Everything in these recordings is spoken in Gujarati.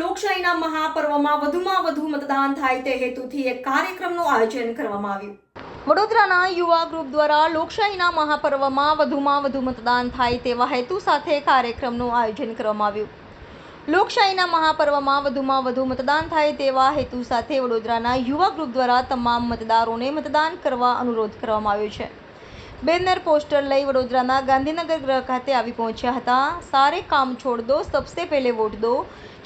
લોકશાહીના મહાપર્વમાં વધુમાં વધુ મતદાન થાય તે હેતુથી એક કાર્યક્રમનું આયોજન કરવામાં આવ્યું. વડોદરાના યુવા ગ્રુપ દ્વારા લોકશાહીના મહાપર્વમાં વધુમાં વધુ મતદાન થાય તેવા હેતુ સાથે કાર્યક્રમનું આયોજન કરવામાં આવ્યું. લોકશાહીના મહાપર્વમાં વધુમાં વધુ મતદાન થાય તેવા હેતુ સાથે વડોદરાના યુવા ગ્રુપ દ્વારા તમામ મતદારોને મતદાન કરવા અનુરોધ કરવામાં આવ્યો છે. બેનર પોસ્ટર લઈ વડોદરાના ગાંધીનગર ગ્રહ ખાતે આવી પહોંચ્યા હતા. સારે કામ છોડ દો, સબસે પહેલે વોટ દો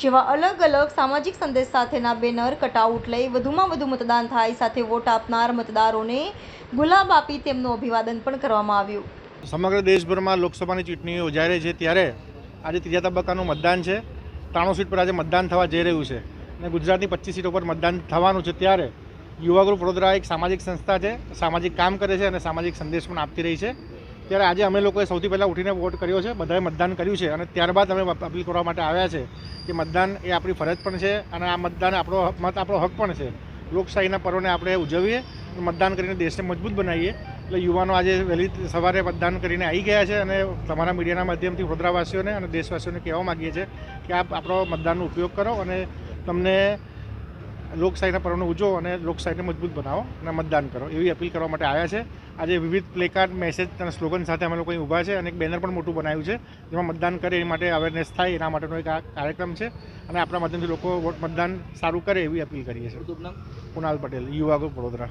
જેવા અલગ અલગ સામાજિક સંદેશ સાથેના બેનર, કટઆઉટ લઈ વધુમાં વધુ મતદાન થાય, સાથે વોટ આપનાર મતદારોને ગુલાબ આપી તેમનું અભિવાદન પણ કરવામાં આવ્યું. સમગ્ર દેશભરમાં લોકસભાની ચૂંટણી યોજાઈ રહી છે ત્યારે આજે ત્રીજા તબક્કાનું મતદાન છે. ત્રાણું સીટ પર આજે મતદાન થવા જઈ રહ્યું છે અને ગુજરાતની પચીસ સીટો પર મતદાન થવાનું છે ત્યારે યુવા ગ્રુપ વડોદરા એક સામાજિક સંસ્થા છે, સામાજિક કામ કરે છે અને સામાજિક સંદેશ પણ આપતી રહી છે. ત્યારે આજે અમે લોકોએ સૌથી પહેલાં ઉઠીને વોટ કર્યો છે, બધાએ મતદાન કર્યું છે અને ત્યારબાદ અમે અપીલ કરવા માટે આવ્યા છે કે મતદાન એ આપણી ફરજ પણ છે અને આ મતદાન આપણો મત આપણો હક પણ છે. લોકશાહીના પર્વને આપણે ઉજવીએ, મતદાન કરીને દેશને મજબૂત બનાવીએ. એટલે યુવાનો આજે વહેલી સવારે મતદાન કરીને આવી ગયા છે અને તમારા મીડિયાના માધ્યમથી વડોદરાવાસીઓને અને દેશવાસીઓને કહેવા માગીએ છીએ કે આપ આપણો મતદાનનો ઉપયોગ કરો અને તમને લોકશાહીના પર્વને ઉજવો અને લોકશાહીને મજબૂત બનાવો અને મતદાન કરો. એવી અપીલ કરવા માટે આવ્યા છે. આજે વિવિધ પ્લેકાર્ડ મેસેજ અને સ્લોગન સાથે અમે લોકો અહીં ઊભા છે અને એક બેનર પણ મોટું બનાવ્યું છે જેમાં મતદાન કરે એ માટે અવેરનેસ થાય એના માટેનો એક આ કાર્યક્રમ છે અને આપણા માધ્યમથી લોકો વોટ મતદાન સારું કરે એવી અપીલ કરીએ છીએ. કુણાલ પટેલ યુવા ગ્રુપ વડોદરા.